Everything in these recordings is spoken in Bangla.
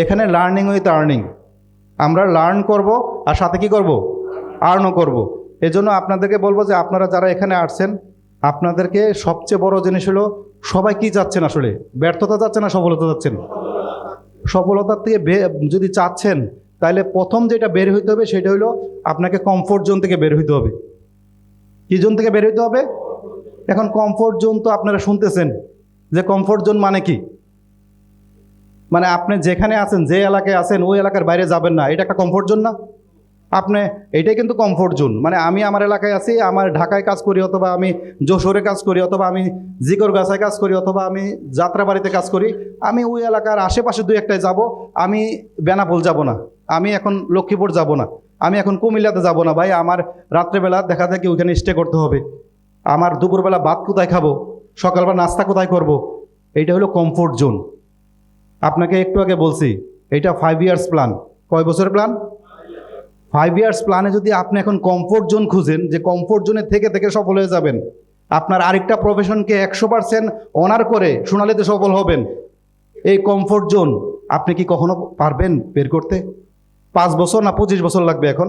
এখানে লার্নিং উইথ আর্নিং আমরা লার্ন করব আর সাথে কি করব? আর্নও করব। এজন্য আপনাদেরকে বলব যে আপনারা যারা এখানে আসছেন, আপনাদেরকে সবচেয়ে বড় জিনিস হলো সবাই কি চাচ্ছেন আসলে? ব্যর্থতা চাচ্ছেন না সফলতা চাচ্ছেন? সফলতার থেকে যদি চাচ্ছেন, তাহলে প্রথম যেটা বের হইতে হবে সেটা হলো আপনাকে কমফোর্ট জোন থেকে বের হইতে হবে। কি জোন থেকে বের হইতে হবে? এখন কমফোর্ট জোন তো আপনারা শুনতেছেন। যে কমফোর্ট জোন মানে কি? মানে আপনি যেখানে আছেন, যে এলাকায় আছেন, ওই এলাকার বাইরে যাবেন না। এটা একটা কমফোর্ট জোন না? আপনি, এটাই কিন্তু কমফোর্ট জোন মানে আমি আমার এলাকায় আছি, আমার ঢাকায় কাজ করি অথবা আমি যশোরে কাজ করি অথবা আমি জিকর গাছায় কাজ করি অথবা আমি যাত্রাবাড়িতে কাজ করি, আমি ওই এলাকার আশেপাশে দুই একটায় যাব, আমি বেনাপোল যাব না। আমি এখন লক্ষ্মীপুর যাব না। আমি এখন কুমিল্লাতে যাব না। ভাই, আমার রাত্রেবেলা দেখা যায় কি ওইখানে স্টে করতে হবে। আমার দুপুরবেলা ভাত কোথায় খাব? সকালবেলা নাস্তা কোথায় করব। এইটা হলো কমফোর্ট জোন আপনাকে একটু আগে বলছি, এটা ফাইভ ইয়ার্স প্ল্যান কয় বছরের প্ল্যান ফাইভ ইয়ার্স প্ল্যানে যদি আপনি এখন কমফোর্ট জোন খুঁজেন, যে কমফোর্ট জোনে থেকে থেকে সফল হয়ে যাবেন, আপনার আরেকটা প্রফেশনকে একশো পার্সেন্ট অনার করে সোনালিতে সফল হবেন, এই কমফোর্ট জোন আপনি কি কখনো পারবেন বের করতে? পাঁচ বছর না পঁচিশ বছর লাগবে এখন?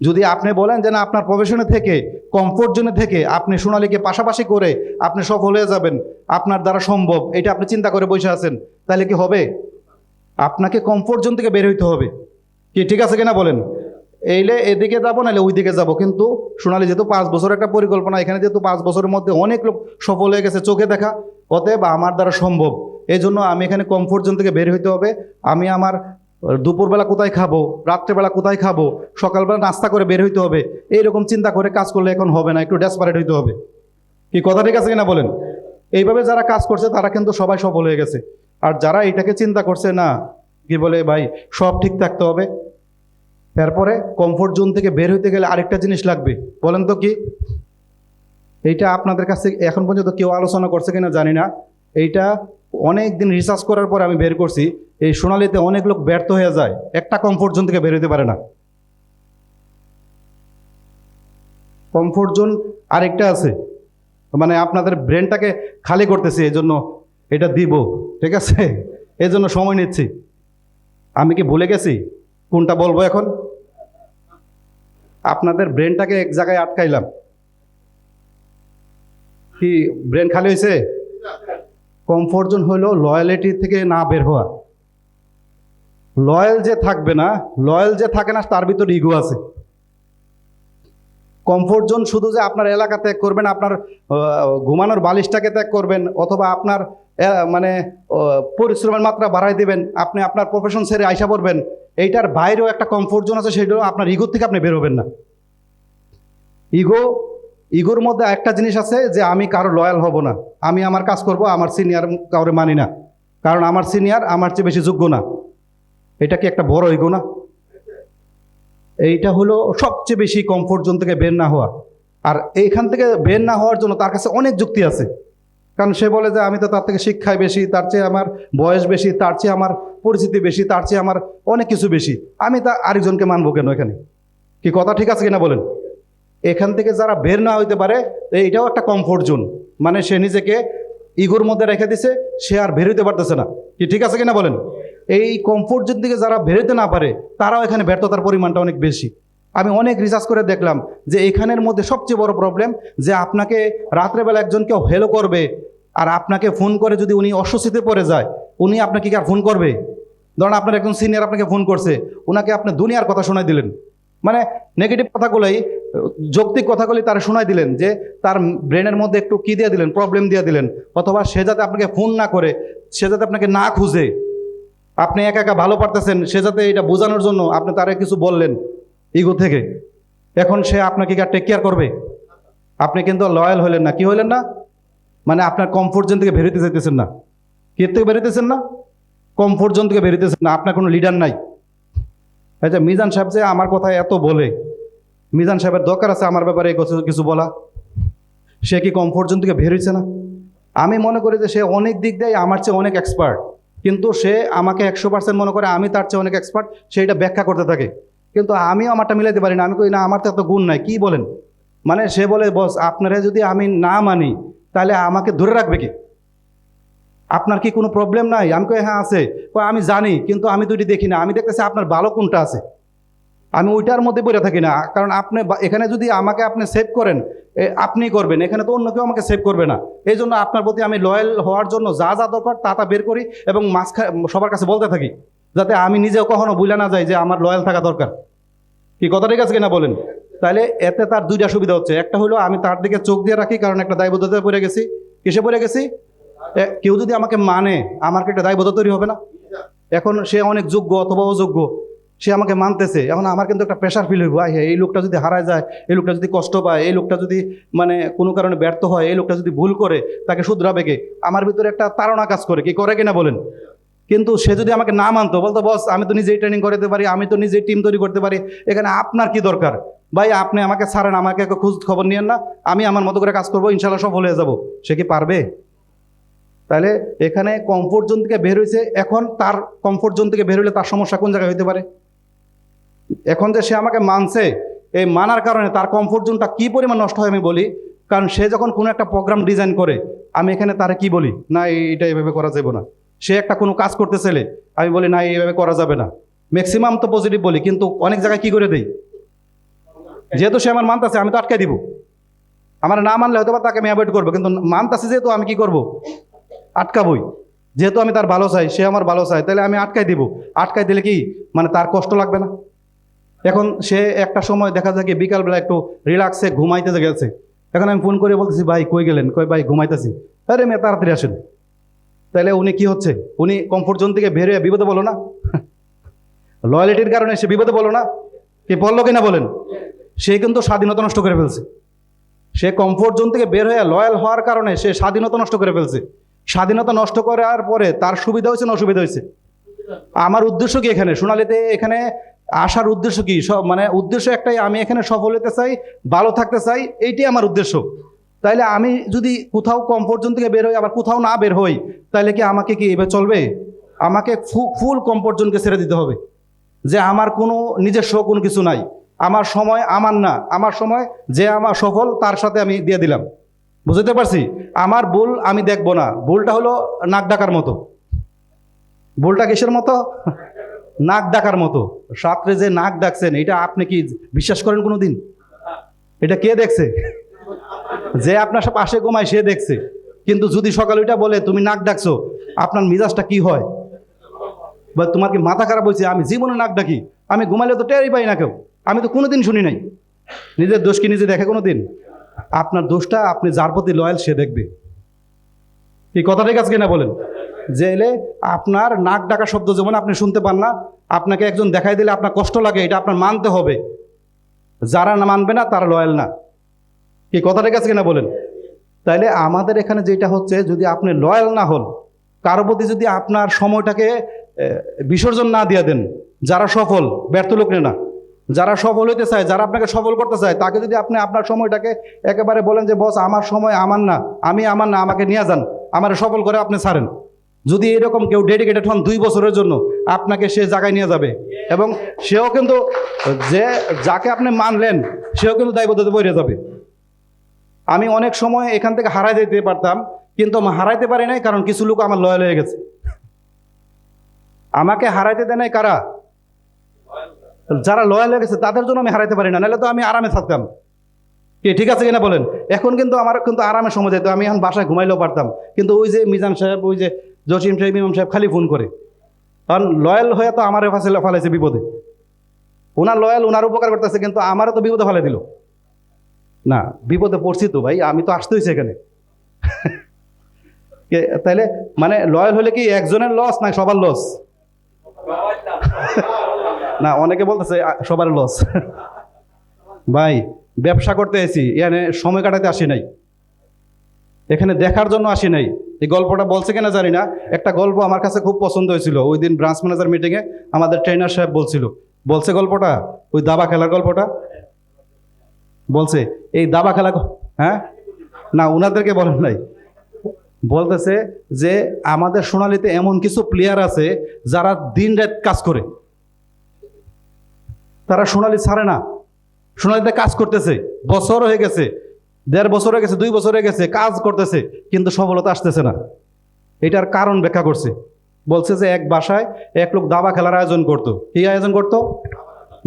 যদি আপনি বলেন যে না, আপনার প্রফেশনে থেকে কমফোর্ট জোনে থেকে আপনি সোনালীকে পাশাপাশি করে আপনি সফল হয়ে যাবেন, আপনার দ্বারা সম্ভব, এটা আপনি চিন্তা করে বসে আছেন, তাহলে কি হবে? আপনাকে কমফোর্ট জোন থেকে বের হইতে হবে। কি, ঠিক আছে কিনা বলেন? এইলে এদিকে যাব, নাহলে ওই দিকে যাব। কিন্তু সোনালি যেহেতু পাঁচ বছর একটা পরিকল্পনা, এখানে যেহেতু পাঁচ বছরের মধ্যে অনেক লোক সফল হয়ে গেছে চোখে দেখা, অতএব আমার দ্বারা সম্ভব। এই জন্য আমি এখানে কমফোর্ট জোন থেকে বের হইতে হবে। আমি আমার দুপুরবেলা কোথায় খাব? রাত্রেবেলা কোথায় খাব? সকালবেলা নাস্তা করে বের হইতে হবে। এইরকম চিন্তা করে কাজ করলে এখন হবে না, একটু ডেসপারেট হইতে হবে। কি কথা ঠিক আছে কিনা বলেন? এইভাবে যারা কাজ করছে, তারা কিন্তু সবাই সফল হয়ে গেছে। আর যারা এটাকে চিন্তা করছে, না, কি বলে ভাই, সব ঠিক থাকতে হবে। তারপরে কমফোর্ট জোন থেকে বের হইতে গেলে আরেকটা জিনিস লাগবে। বলেন তো কি? এইটা আপনাদের কাছে এখন পর্যন্ত কেউ আলোচনা করছে কিনা জানি না। এইটা অনেক দিন রিসার্চ করার পর আমি বের করছি, এই সোনালিতে অনেক লোক ব্যর্থ হয়ে যায়, একটা কমফোর্ট জোন থেকে বের হইতে পারে না। কমফোর্ট জোন আরেকটা আছে মানে আপনাদের ব্রেনটাকে খালি করতেছি এই জন্য এটা দিব, ঠিক আছে? এই জন্য সময় নিচ্ছি। আমি কি ভুলে গেছি? কোনটা বলব এখন? আপনাদের ব্রেনটাকে এক জায়গায় আটকাইলাম। কি ব্রেন খালি হয়েছে কমফোর্ট জোন হলো লয়ালিটি থেকে না বের হওয়া। লয়াল যে থাকবে না লয়াল যে থাকে না, তার ভিতর ইগো আছে। কমফোর্ট জোন শুধু যে আপনার এলাকা ত্যাগ করবেন, আপনার ঘুমানোর বালিশটাকে ত্যাগ করবেন, অথবা আপনার মানে পরিশ্রমের মাত্রা বাড়াই দেবেন, আপনি আপনার প্রফেশন ছেড়ে আইসা পড়বেন, এইটার বাইরেও একটা কমফোর্ট জোন আছে, সেটাও আপনার ইগোর থেকে আপনি বেরোবেন না। ইগো ইগোর মধ্যে একটা জিনিস আছে যে আমি কারও লয়াল হব না। আমি আমার কাজ করব, আমার সিনিয়র কাউরে মানি না। কারণ আমার সিনিয়র আমার চেয়ে বেশি যোগ্য না। এটা কি একটা বড় ইগো না? এইটা হলো সবচেয়ে বেশি কমফোর্ট জোন থেকে বের না হওয়া। আর এইখান থেকে বের না হওয়ার জন্য তার কাছে অনেক যুক্তি আছে। কারণ সে বলে যে, আমি তো তার থেকে শিক্ষায় বেশি, তার চেয়ে আমার বয়স বেশি, তার চেয়ে আমার পরিচিতি বেশি, তার চেয়ে আমার অনেক কিছু বেশি। আমি তা আরেকজনকে মানবো কেন এখানে? কি কথা ঠিক আছে কিনা বলেন? এখান থেকে যারা বের না হইতে পারে, এইটাও একটা কমফোর্ট জোন মানে সে নিজেকে ইগোর মধ্যে রেখে দিছে, সে আর বের হইতে পারতেছে না। কি ঠিক আছে কিনা বলেন? এই কমফোর্ট জোন থেকে যারা বেরোতে না পারে, তারাও এখানে ব্যর্থতার পরিমাণটা অনেক বেশি। আমি অনেক রিসার্চ করে দেখলাম যে এখানের মধ্যে সবচেয়ে বড় প্রবলেম যে আপনাকে রাত্রেবেলা একজন কেউ হেলো করবে আর আপনাকে ফোন করে যদি উনি অস্বস্তিতে পড়ে যায়, উনি আপনাকে কি আর ফোন করবে? ধরুন আপনার একজন সিনিয়র আপনাকে ফোন করছে ওনাকে আপনি দুনিয়ার কথা শোনাই দিলেন। মানে নেগেটিভ কথাগুলোই যৌক্তিক কথাগুলি তারা শোনাই দিলেন যে তার ব্রেনের মধ্যে একটু কি দিয়ে দিলেন প্রবলেম দিয়ে দিলেন, অথবা সে যাতে আপনাকে ফোন না করে, সে যাতে আপনাকে না খুঁজে, আপনি একা একা ভালো পারতেছেন, সে যাতে এটা বোঝানোর জন্য আপনি তারে কিছু বললেন ইগো থেকে। এখন সে আপনাকে কি টেক কেয়ার করবে? আপনি কিন্তু লয়াল হলেন না। কি হলেন না? মানে আপনার কমফোর্ট জোন থেকে বেরোতে চাইতেছেন না। কি থেকে বেরোতেছেন না? কমফোর্ট জোন থেকে বেরোতেছেন না। আপনার কোনো লিডার নাই। আচ্ছা মিজান সাহেব যে আমার কথা এত বলে মিজান সাহেবের দরকার আছে আমার ব্যাপারে কিছু- বলা। সে কি কমফোর্ট জোন থেকে হয়েছে না? আমি মনে করি যে সে অনেক দিক দিয়ে আমার চেয়ে অনেক এক্সপার্ট কিন্তু সে আমাকে একশো পার্সেন্ট মনে করে আমি তার চেয়ে অনেক এক্সপার্ট সেইটা ব্যাখ্যা করতে থাকে। কিন্তু আমিও আমারটা মিলাইতে পারি না। আমি কই, না, আমার তো এত গুণ নাই। কি বলেন? মানে সে বলে, বস, আপনারা যদি আমি না মানি, তাহলে আমাকে ধরে রাখবে কি? আপনার কি কোনো প্রবলেম নাই? আমি কই হ্যাঁ আছে। আমি জানি, কিন্তু আমি দুইটি দেখি না। আমি দেখতেছি আপনার ভালো কোনটা আছে? আমি ওইটার মধ্যে পড়ে থাকি না। কারণ আপনি এখানে যদি আমাকে আপনি সেভ করেন এ, আপনিই করবেন। এখানে তো অন্য কেউ আমাকে সেভ করবে না। এই জন্য আপনার প্রতি আমি লয়াল হওয়ার জন্য যা যা দরকার তা তা বের করি এবং মাঝখা সবার কাছে বলতে থাকি যাতে আমি নিজেও কখনো ভুলে না যাই যে আমার লয়াল থাকা দরকার। কি কথা ঠিক আছে কিনা বলেন? তাহলে এতে তার দুইটা সুবিধা হচ্ছে। একটা হলো আমি তার দিকে চোখ দিয়ে রাখি কারণ একটা দায়বদ্ধতায় পড়ে গেছি। কিসে পড়ে গেছি? কেউ যদি আমাকে মানে আমার কি একটা দায়বদ্ধতা তৈরি হবে না? এখন সে অনেক যোগ্য অথবা অযোগ্য। সে আমাকে মানতেছে। এখন আমার কিন্তু একটা প্রেশার ফিল হইব। আই হ্যাঁ এই লোকটা যদি হারায় যায়, এই লোকটা যদি কষ্ট পায়, এই লোকটা যদি মানে কোনো কারণে ব্যর্থ হয়, এই লোকটা যদি ভুল করে, তাকে শুধরাবে কে? আমার ভিতরে একটা তাড়না কাজ করে। কি করে কিনা বলেন? কিন্তু সে যদি আমাকে না মানতো, বলতো, বস, আমি তো নিজেই ট্রেনিং করতে পারি, আমি তো নিজেই টিম তৈরি করতে পারি, এখানে আপনার কি দরকার? ভাই, আপনি আমাকে ছাড়েন, আমাকে খোঁজ খবর নিয়েন না, আমি আমার মতো করে কাজ করব ইনশাল্লাহ সফল হয়ে যাব। সে কি পারবে? তাহলে এখানে কমফোর্ট জোন থেকে বের হয়েছে এখন তার কমফোর্ট জোন থেকে বের হলে তার সমস্যা কোন জায়গায় হতে পারে? এখন যে সে আমাকে মানছে, এই মানার কারণে তার কমফোর্ট জোনটা কি পরিমাণ নষ্ট হয় আমি বলি, কারণ সে যখন কোনো একটা প্রোগ্রাম ডিজাইন করে, আমি এখানে তারে কি বলি? না এইটা এভাবে করা যাবে না। সে একটা কোনো কাজ করতে চাইলে, আমি বলি, না এইভাবে করা যাবে না। ম্যাক্সিমাম তো পজিটিভ বলি, কিন্তু অনেক জায়গায় কি করে দেই? যেহেতু সে আমার মানতাছে, আমি তো আটকাই দিব। আমার না মানলে হয়তো তাকে আমি অ্যাভয়েড করব, কিন্তু মানতাছে যেহেতু, আমি কি করব? আটকাবই। যেহেতু আমি তার ভালো চাই, সে আমার ভালো চাই তাহলে আমি আটকাই দিব। আটকাই দিলে কি? মানে তার কষ্ট লাগবে না। এখন সে একটা সময় দেখা যায় কি বিকালবেলা একটু রিল্যাক্সে ঘুমাইতে গেছে। এখন আমি ফোন করে বলতেছি, ভাই, কই গেলেন? কই ভাই, ঘুমাইতেছি। আরে, মেয়ে, তাড়াতাড়ি আসেন। তাহলে উনি কি হচ্ছে? উনি কমফোর্ট জোন থেকে বের হয়ে বিপদে বলো না? লয়ালিটির কারণে সে বিপদে বলো না? কি বলল কিনা বলেন? সে কিন্তু স্বাধীনতা নষ্ট করে ফেলছে। সে কমফোর্ট জোন থেকে বের হয়ে লয়াল হওয়ার কারণে সে স্বাধীনতা নষ্ট করে ফেলছে। স্বাধীনতা নষ্ট করার পরে তার সুবিধা হয়েছে, না অসুবিধা হয়েছে? আমার উদ্দেশ্য কি এখানে? সোনালিতে এখানে আসার উদ্দেশ্য কি? সব মানে উদ্দেশ্য একটাই, আমি এখানে সফল হতে চাই, ভালো থাকতে চাই, এইটাই আমার উদ্দেশ্য। তাইলে আমি যদি কোথাও কমফোর্ট জোন থেকে বের হই, আবার কোথাও না বের হই তাহলে কি আমাকে কি এবার চলবে? আমাকে ফুল কমফোর্ট জোনকে ছেড়ে দিতে হবে। যে আমার কোনো নিজস্ব কোনো কিছু নাই। আমার সময় আমার না। আমার সময় যে আমার সফল, তার সাথে আমি দিয়ে দিলাম। বুঝতে পারছি? আমার ভুল আমি দেখব না। ভুলটা হলো নাক ডাকার মতো। ভুলটা কিসের মতো? নাক ডাকার মতো। রাত্রে যে নাক ডাকছেন, এটা আপনি কি বিশ্বাস করেন কোনো দিন এটা কে দেখছে? যে আপনার সব পাশে ঘুমায়, সে দেখছে। কিন্তু যদি সকালে ওইটা বলে, তুমি নাক ডাকছো, আপনার মিজাজটা কি হয়? বা তোমার কি মাথা খারাপ হয়েছে? আমি জীবনে নাক ডাকি। আমি ঘুমালে তো টেরই পাই না কেউ। আমি তো কোনোদিন শুনি নাই। নিজের দোষ কি নিজে দেখে কোনো দিন আপনার দোষটা আপনি যার প্রতি লয়াল সে দেখবে। এই কথাটাই কাছে কিনা বলেন? এলে আপনার নাক ডাকা শব্দ যেমন আপনি শুনতে পান না, আপনাকে একজন দেখাই দিলে আপনার কষ্ট লাগে, এটা আপনার মানতে হবে। যারা না মানবে না, তারা লয়াল না। কি কথাটাই কাছে কিনা বলেন? তাইলে আমাদের এখানে যেটা হচ্ছে, যদি আপনি লয়াল না হন, কারও প্রতি যদি আপনার সময়টাকে বিসর্জন না দিয়ে দেন, যারা সফল, ব্যর্থ লোক না, যারা সফল হইতে চায়, যারা আপনাকে সফল করতে চায়, তাকে যদি আপনি আপনার সময়টাকে একেবারে বলেন যে, বস, আমার সময় আমার না, আমি আমার না, আমাকে নিয়ে যান, আমার সফল করে আপনি ছাড়েন। যদি এরকম কেউ ডেডিকেটেড হন দুই বছরের জন্য, আপনাকে সে জায়গায় নিয়ে যাবে। এবং সেও কিন্তু যে, যাকে আপনি মানলেন, সেও কিন্তু দায়বদ্ধতা বইরে যাবে। আমি অনেক সময় এখান থেকে হারাই যেতে পারতাম, কিন্তু আমি হারাইতে পারি নাই, কারণ কিছু লোক আমার লয়াল হয়ে গেছে। আমাকে হারাইতে দেয় নাই কারা? যারা লয়াল হয়ে গেছে, তাদের জন্য আমি হারাইতে পারি না, নাহলে তো আমি আরামে থাকতাম। কি, ঠিক আছে কিনা বলেন? এখন কিন্তু আমার কিন্তু আরামে সময় যেত, আমি এখন বাসায় ঘুমাইলেও পারতাম। কিন্তু ওই যে মিজান সাহেব, ওই যে জসিম সাহেব ইমাম সাহেব খালি ফোন করে। কারণ লয়াল হয়ে তো আমার ফাঁসে ফালাইছে বিপদে। ওনার লয়াল ওনার উপকার করতেছে, কিন্তু আমারও তো বিপদে ফেলে দিল। না, বিপদে পড়ছি তো ভাই, আমি তো আসতে হয়েছে এখানে। তাইলে মানে লয়াল হলে কি একজনের লস না সবার লস না, অনেকে বলতেছে সবার লস ভাই, ব্যবসা করতে এসি, এখানে সময় কাটাতে আসি নাই। এখানে দেখার জন্য আসি নাই। এই গল্পটা বলছে কিনা জানি না। একটা গল্প আমার কাছে খুব পছন্দ হয়েছিল। ওই দিন ব্রাঞ্চ ম্যানেজার মিটিংয়ে আমাদের ট্রেনার সাহেব বলছিল, বলছে গল্পটা? ওই দাবা খেলার গল্পটা? বলছে, এই দাবা খেলা হ্যাঁ? না ওনাদেরকে বলেন নাই। বলতেছে যে, আমাদের সোনালিতে এমন কিছু প্লেয়ার আছে যারা দিন রাত কাজ করে। তারা সোনালি ছাড়ে না। সোনালিতে কাজ করতেছে। বছর হয়ে গেছে। দেড় বছর হয়ে গেছে, দুই বছর হয়ে গেছে, কাজ করতেছে, কিন্তু সফলতা আসতেছে না। এটার কারণ ব্যাখ্যা করছে। বলছে যে এক বাসায় এক লোক দাবা খেলার আয়োজন করতো। কি আয়োজন করতো?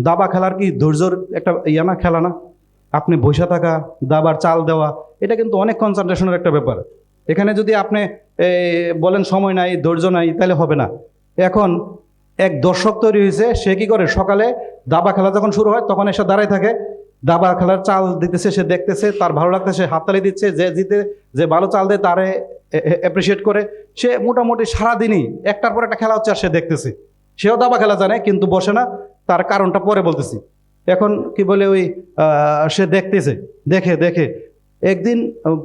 দাবা খেলার কি ধৈর্যর একটা ইয়া না, খেলা না? আপনি বসে থাকা, দাবার চাল দেওয়া, এটা কিন্তু অনেক কনসেন্ট্রেশনের একটা ব্যাপার। এখানে যদি আপনি বলেন সময় নাই, ধৈর্য নাই, তাহলে হবে না। এখন এক দর্শক তৈরি হয়েছে, সে কি করে? সকালে দাবা খেলা যখন শুরু হয়, তখন এসে দাঁড়ায় থাকে দাবা খেলার চাল দিতেছে, সে দেখতেছে, তার ভালো লাগতেছে, হাততালি দিচ্ছে, যে জিতে, যে ভালো চাল দেয়, তারে অ্যাপ্রিসিয়েট করে। সে মোটামুটি সারাদিনই একটার পর একটা খেলা হচ্ছে আর সে দেখতেছে। সেও দাবা খেলা জানে, কিন্তু বসে না। তার কারণটা পরে বলতেছি। এখন কি বলে ওই সে দেখতেছে, দেখে দেখে। একদিন,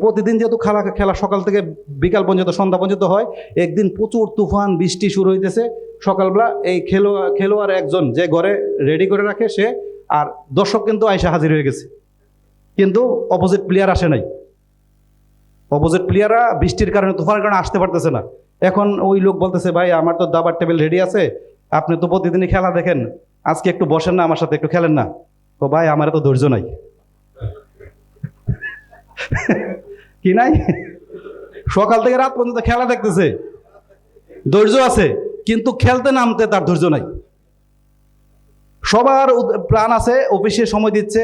প্রতিদিন যেহেতু খেলা খেলা সকাল থেকে বিকাল পর্যন্ত, সন্ধ্যা পর্যন্ত হয়, একদিন প্রচুর তুফান, বৃষ্টি শুরু হইতেছে। সকালবেলা এই খেলোয়াড় খেলোয়াড় একজন যে ঘরে রেডি করে রাখে, সে আর দর্শক কিন্তু আয়সা হাজির হয়ে গেছে। কিন্তু অপোজিট প্লেয়ার আসে নাই। অপোজিট প্লেয়াররা বৃষ্টির কারণে তুফানের কারণে আসতে পারতেছে না। এখন ওই লোক বলতেছে, ভাই, আমার তো দাবার টেবিল রেডি আছে। আপনি তো প্রতিদিনই খেলা দেখেন। আজকে একটু বসেন না, আমার সাথে একটু খেলেন না। তো ভাই, আমার তো ধৈর্য নাই। কি নাই? সকাল থেকে রাত পর্যন্ত খেলা দেখতেছে। ধৈর্য আছে, কিন্তু খেলতে নামতে তার ধৈর্য নাই। সবার প্ল্যান আছে, অফিসে সময় দিচ্ছে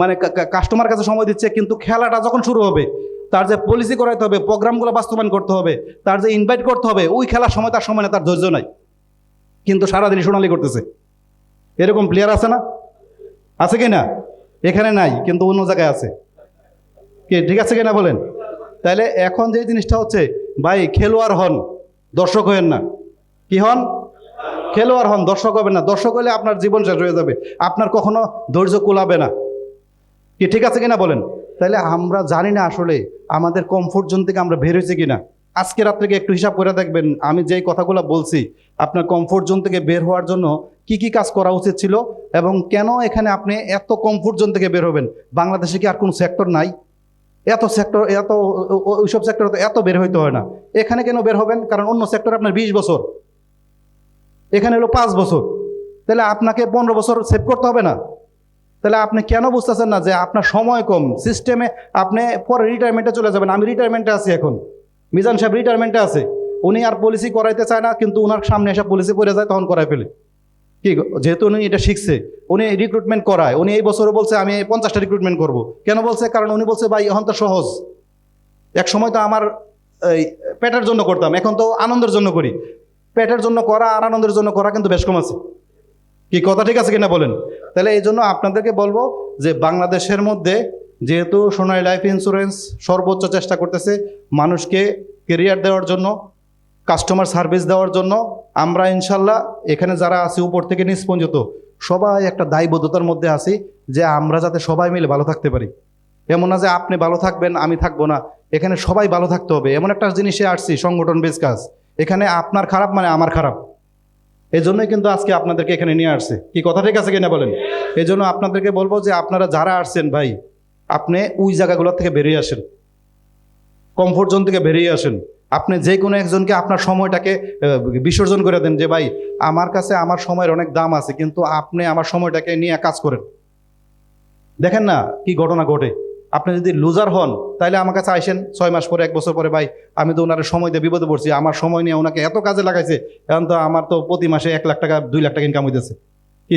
মানে কাস্টমার কাছে সময় দিচ্ছে, কিন্তু খেলাটা যখন শুরু হবে, তার যে পলিসি করাইতে হবে, প্রোগ্রামগুলো বাস্তবায়ন করতে হবে, তার যে ইনভাইট করতে হবে, ওই খেলার সময় তার সময় না, তার ধৈর্য নাই। কিন্তু সারাদিন সোনালি করতেছে। এরকম প্লেয়ার আছে না? আছে কি না? এখানে নাই, কিন্তু অন্য জায়গায় আছে। কে, ঠিক আছে কিনা বলেন? তাহলে এখন যে জিনিসটা হচ্ছে, ভাই খেলোয়াড় হন, দর্শক হয়েন না। কি হন? খেলোয়াড় হন, দর্শক হবেন না। দর্শক হলে আপনার জীবন শেষ হয়ে যাবে। আপনার কখনো ধৈর্য কুলাবে না। কি ঠিক আছে কিনা বলেন? তাহলে আমরা জানি না আসলে আমাদের কমফোর্ট জোন থেকে আমরা বের হয়েছি কিনা। আজকে রাত্রে একটু হিসাব করে দেখবেন, আমি যেই কথাগুলো বলছি, আপনার কমফোর্ট জোন থেকে বের হওয়ার জন্য কি কি কাজ করা উচিত ছিল এবং কেন এখানে আপনি এত কমফোর্ট জোন থেকে বের হবেন? বাংলাদেশে কি আর কোনো সেক্টর নাই? এত সেক্টর এত ওইসব সেক্টর এত বের হইতে হয় না। এখানে কেন বের হবেন? কারণ অন্য সেক্টর আপনার বিশ বছর। এখানে হলো পাঁচ বছর। তাহলে আপনাকে পনেরো বছর সেভ করতে হবে না। তাহলে আপনি কেন বুঝতেছেন না যে আপনার সময় কম? সিস্টেমে আপনি পরে রিটায়ারমেন্টে চলে যাবেন। আমি রিটায়ারমেন্টে আছি এখন। মিজান সাহেব রিটায়ারমেন্টে আছে। উনি আর পলিসি করাইতে চায় না, কিন্তু ওনার সামনে এসে পলিসি পড়ে যায়, তখন করাই ফেলে। কি যেহেতু উনি এটা শিখছে। উনি রিক্রুটমেন্ট করায়। উনি এই বছরও বলছে, আমি পঞ্চাশটা রিক্রুটমেন্ট করব। কেন বলছে? কারণ উনি বলছে, ভাই, এখন তো সহজ। এক সময় তো আমার এই পেটের জন্য করতাম, এখন তো আনন্দের জন্য করি। পেটের জন্য করা আর আনন্দের জন্য করা কিন্তু বেশ কম আছে। কি কথা ঠিক আছে কিনা বলেন? তাহলে এই জন্য আপনাদেরকে বলব যে বাংলাদেশের মধ্যে যেহেতু সোনালী লাইফ ইন্স্যুরেন্স সর্বোচ্চ চেষ্টা করতেছে, মানুষকে কেরিয়ার দেওয়ার জন্য কাস্টমার সার্ভিস দেওয়ার জন্য, আমরা ইনশাল্লাহ এখানে যারা আছি উপর থেকে পর্যন্ত সবাই একটা দায়বদ্ধতার মধ্যে আছি যে আমরা যাতে সবাই মিলে ভালো থাকতে পারি। এমন না যে আপনি ভালো থাকবেন, আমি থাকব না, এখানে সবাই ভালো থাকতে হবে। এমন একটা জিনিসে আসছি সংগঠন বেশ কাজ। এখানে আপনার খারাপ মানে আমার খারাপ। এই জন্যই কিন্তু আজকে আপনাদেরকে এখানে নিয়ে আসছে। কি কথা ঠিক আছে কিনা বলেন? এই জন্য আপনাদেরকে বলব যে আপনারা যারা আসছেন ভাই, আপনি ওই জায়গাগুলোর থেকে বেরিয়ে আসেন। কমফোর্ট জোন থেকে বেরিয়ে আসেন। আপনি যে কোনো একজনকে আপনার সময়টাকে বিসর্জন করে দেন যে, ভাই, আমার কাছে আমার সময়ের অনেক দাম আছে, কিন্তু আপনি আমার সময়টাকে নিয়ে কাজ করেন। দেখেন না কি ঘটনা ঘটে। আপনি যদি লুজার হন, তাহলে আমার কাছে আইসেন ছয় মাস পরে, এক বছর পরে, ভাই, আমি তো ওনার সময় দিয়ে বিপদে পড়ছি, আমার সময় নিয়ে ওনাকে এত কাজে লাগাইছে, এখন তো আমার তো প্রতি মাসে এক লাখ টাকা, দুই লাখ টাকা ইনকাম হইতেছে। কি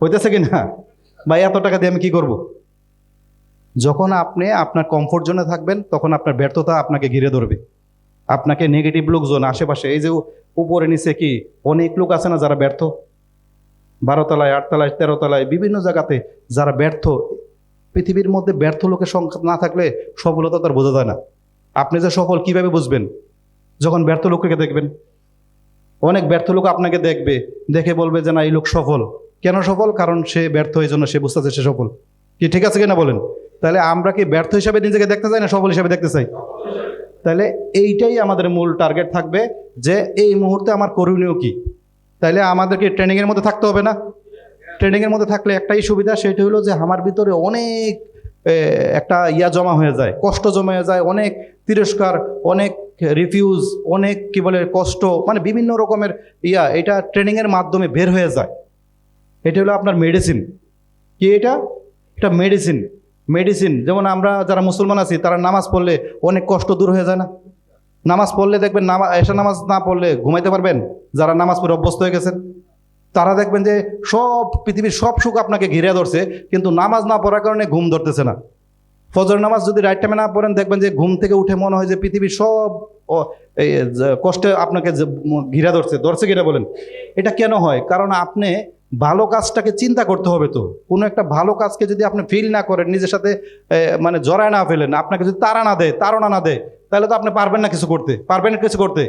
হইতেছে কি না? ভাই, এত টাকা দিয়ে আমি কি করব? যখন আপনি আপনার কমফোর্ট জোনে থাকবেন, তখন আপনার ব্যর্থতা আপনাকে ঘিরে ধরবে। আপনাকে নেগেটিভ লোকজন, আশেপাশে, এই যে উপরে নিচে কি, অনেক লোক আছে না যারা ব্যর্থ? বারোতলায়, আটতলায় আট তলায় তেরো তলায় বিভিন্ন জায়গাতে যারা ব্যর্থ পৃথিবীর মধ্যে ব্যর্থ লোকের সংখ্যা না থাকলে সফলতা তার বোঝা যায় না। আপনি যে সফল কীভাবে বুঝবেন? যখন ব্যর্থ লোককে দেখবেন। অনেক ব্যর্থ লোক আপনাকে দেখবে, দেখে বলবে যে না, এই লোক সফল। কেন সফল? কারণ সে ব্যর্থ, এই জন্য সে বুঝতেছে সে সফল। কি ঠিক আছে কিনা বলেন? তাহলে আমরা কি ব্যর্থ হিসাবে নিজেকে দেখতে চাই না সফল হিসাবে দেখতে চাই? তাহলে এইটাই আমাদের মূল টার্গেট থাকবে যে এই মুহূর্তে আমার করণীয় কি? তাহলে আমাদেরকে ট্রেনিংয়ের মধ্যে থাকতে হবে না? ট্রেনিংয়ের মধ্যে থাকলে একটাই সুবিধা সেটা হলো যে আমার ভিতরে অনেক একটা ইয়া জমা হয়ে যায়, কষ্ট জমা হয়ে যায়, অনেক তিরস্কার, অনেক রিফিউজ অনেক কি বলে কষ্ট মানে বিভিন্ন রকমের ইয়া, এটা ট্রেনিংয়ের মাধ্যমে বের হয়ে যায়। এটা হলো আপনার মেডিসিন কি এটা? এটা মেডিসিন মেডিসিন যেমন আমরা যারা মুসলমান আছি, তারা নামাজ পড়লে অনেক কষ্ট দূর হয়ে যায় না? নামাজ পড়লে দেখবেন নামাজ এসা নামাজ না পড়লে ঘুমাইতে পারবেন? যারা নামাজ পড়ে অভ্যস্ত হয়ে গেছেন? তারা দেখবেন যে সব পৃথিবীর সব সুখ আপনাকে ঘিরে ধরছে, কিন্তু নামাজ না পড়ার কারণে ঘুম ধরতেছে না। ফজর নামাজ যদি রাইট টাইমে না পড়েন, দেখবেন যে ঘুম থেকে উঠে মনে হয় যে পৃথিবীর সব কষ্টে আপনাকে ঘিরা ধরছে। ধরছে কিনা বলেন? এটা কেন হয়? কারণ আপনি ভালো কাজটাকে চিন্তা করতে হবে তো। কোনো একটা ভালো কাজকে যদি আপনি ফিল না করেন, নিজের সাথে মানে জড়ায় না ফেলেন, আপনাকে যদি তারা না দেয়, তাড়না না দেয়, তাহলে তো আপনি পারবেন না কিছু করতে। পারবেন কিছু করতে।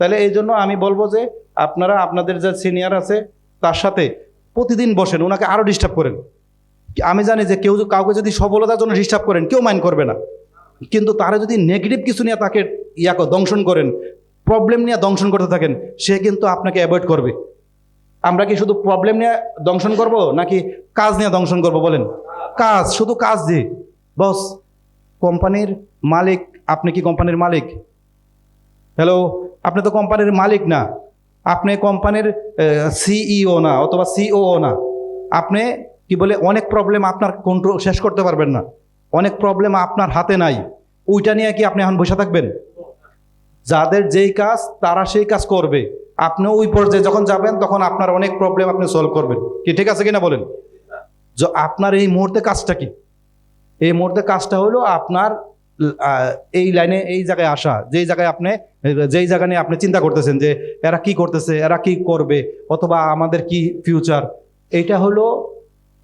তাহলে এই জন্য আমি বলব যে আপনারা, আপনাদের যে সিনিয়র আছে, তার সাথে প্রতিদিন বসেন ওনাকে আরও ডিস্টার্ব করেন। আমি জানি যে কেউ কাউকে যদি সফলতার জন্য ডিস্টার্ব করেন, কেউ মাইন্ড করবে না। কিন্তু তারা যদি নেগেটিভ কিছু নিয়ে তাকে ইয়া ক- দংশন করেন প্রবলেম নিয়ে দংশন করতে থাকেন, সে কিন্তু আপনাকে অ্যাভয়েড করবে। আমরা কি শুধু প্রবলেম নিয়ে দংশন করব, নাকি কাজ নিয়ে দংশন করব, বলেন? কাজ, শুধু কাজ দিয়ে বস, কোম্পানির মালিক, আপনি কি কোম্পানির মালিক? হ্যালো আপনি তো কোম্পানির মালিক না। আপনি কোম্পানির সিইও না, অথবা সিও না। আপনি কি বলে, অনেক প্রবলেম আপনার কন্ট্রোল শেষ করতে পারবেন না। অনেক প্রবলেম আপনার হাতে নাই। ওইটা নিয়ে কি আপনি এখন বসে থাকবেন? যাদের যেই কাজ, তারা সেই কাজ করবে। আপনি ওই পর্যায়ে যখন যাবেন, তখন আপনার অনেক প্রবলেম আপনি সলভ করবেন। কি ঠিক আছে কিনা বলেন? আপনার এই মুহূর্তে কাজটা কি? এই মুহূর্তে কাজটা হলো আপনার এই লাইনে, এই জায়গায় আসা, যেই জায়গায় আপনি, যেই জায়গা নিয়ে আপনি চিন্তা করতেছেন যে এরা কি করতেছে, এরা কি করবে, অথবা আমাদের কি ফিউচার এইটা হলো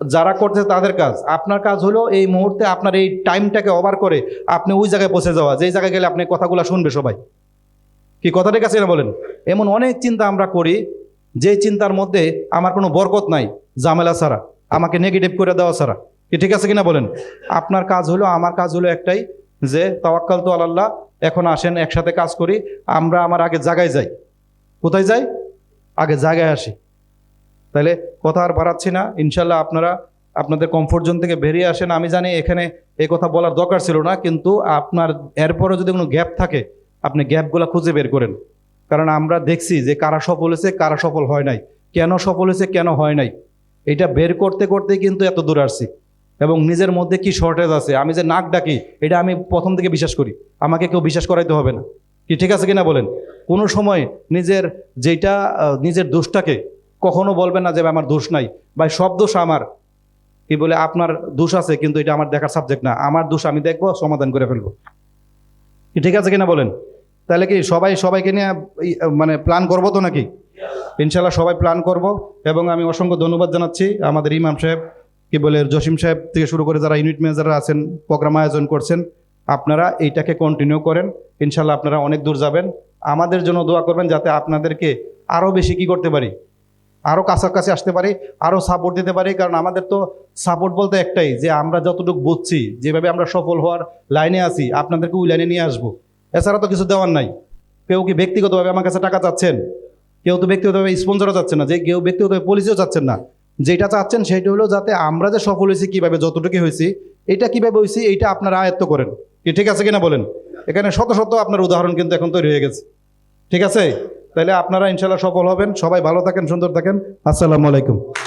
যারা করছে তাদের কাজ। আপনার কাজ হলো এই মুহূর্তে আপনার এই টাইমটাকে ওভার করে আপনি ওই জায়গায় পৌঁছে যাওয়া, যেই জায়গায় গেলে আপনি কথাগুলো শুনবে সবাই। কি কথা ঠিক আছে না বলেন? এমন অনেক চিন্তা আমরা করি, যে চিন্তার মধ্যে আমার কোনো বরকত নাই, ঝামেলা ছাড়া, আমাকে নেগেটিভ করে দেওয়া ছাড়া। কি ঠিক আছে কিনা বলেন? আপনার কাজ হলো, আমার কাজ হলো একটাই যে তাওয়াক্কাল তো আল্লাহ এখন আসেন, একসাথে কাজ করি, আমরা আমার আগে জায়গায় যাই। কোথায় যাই? আগে জায়গায় আসি। তাহলে কথা আর বাড়াচ্ছি না। ইনশাল্লাহ আপনারা আপনাদের কমফোর্ট জোন থেকে বেরিয়ে আসেন। আমি জানি এখানে এই কথা বলার দরকার ছিল না, কিন্তু আপনার এরপরও যদি কোনো গ্যাপ থাকে, আপনি গ্যাপগুলো খুঁজে বের করেন। কারণ আমরা দেখছি যে কারা সফল হয়েছে, কারা সফল হয় নাই। কেন সফল হয়েছে, কেন হয় নাই। এটা বের করতে করতে কিন্তু এত দূর আসছি। এবং নিজের মধ্যে কি শর্টেজ আছে? আমি যে নাক ডাকি, এটা আমি প্রথম থেকে বিশ্বাস করি। আমাকে কেউ বিশ্বাস করাইতে হবে না। কি ঠিক আছে কিনা বলেন? কোনো সময় নিজের যেটা নিজের দোষটাকে কখনো বলবেন না যে আমার দোষ নাই। বা সব দোষ আমার। কি বলে, আপনার দোষ আছে, কিন্তু এটা আমার দেখার সাবজেক্ট না। আমার দোষ আমি দেখব, সমাধান করে ফেলব। কি ঠিক আছে কিনা বলেন? তাহলে কি সবাই, সবাইকে নিয়ে মানে প্ল্যান করব তো নাকি? ইনশাল্লাহ সবাই প্ল্যান করব। এবং আমি অসংখ্য ধন্যবাদ জানাচ্ছি আমাদের ইমাম সাহেব। কি বলে, জসিম সাহেব থেকে শুরু করে যারা ইউনিট ম্যানেজাররা আছেন প্রোগ্রাম আয়োজন করছেন, আপনারা এইটাকে কন্টিনিউ করেন। ইনশাল্লাহ আপনারা অনেক দূর যাবেন। আমাদের জন্য দোয়া করবেন যাতে আপনাদেরকে আরও বেশি কি করতে পারি আরও কাছাকাছি আসতে পারি আরও সাপোর্ট দিতে পারি। কারণ আমাদের তো সাপোর্ট বলতে একটাই, যে আমরা যতটুকু বুঝছি, যেভাবে আমরা সফল হওয়ার লাইনে আছি, আপনাদেরকে ওই লাইনে নিয়ে আসব। এছাড়া তো কিছু দেওয়ার নাই। কেউ কি ব্যক্তিগতভাবে আমার কাছে টাকা চাচ্ছেন? কেউ তো ব্যক্তিগতভাবে স্পন্সরও চাচ্ছেন না। যে কেউ ব্যক্তিগতভাবে পলিসিও চাচ্ছেন না। যেটা চাচ্ছেন সেটা হলো যাতে আমরা যে সফল হয়েছি, কীভাবে যতটুকু হয়েছি, এটা কীভাবে হয়েছি, এইটা আপনারা আয়ত্ত করেন। কি ঠিক আছে কিনা বলেন? এখানে শত শত আপনার উদাহরণ কিন্তু এখন তৈরি হয়ে গেছে। ঠিক আছে? তাহলে আপনারা ইনশাল্লাহ সফল হবেন। সবাই ভালো থাকেন, সুন্দর থাকেন। আসসালামু আলাইকুম।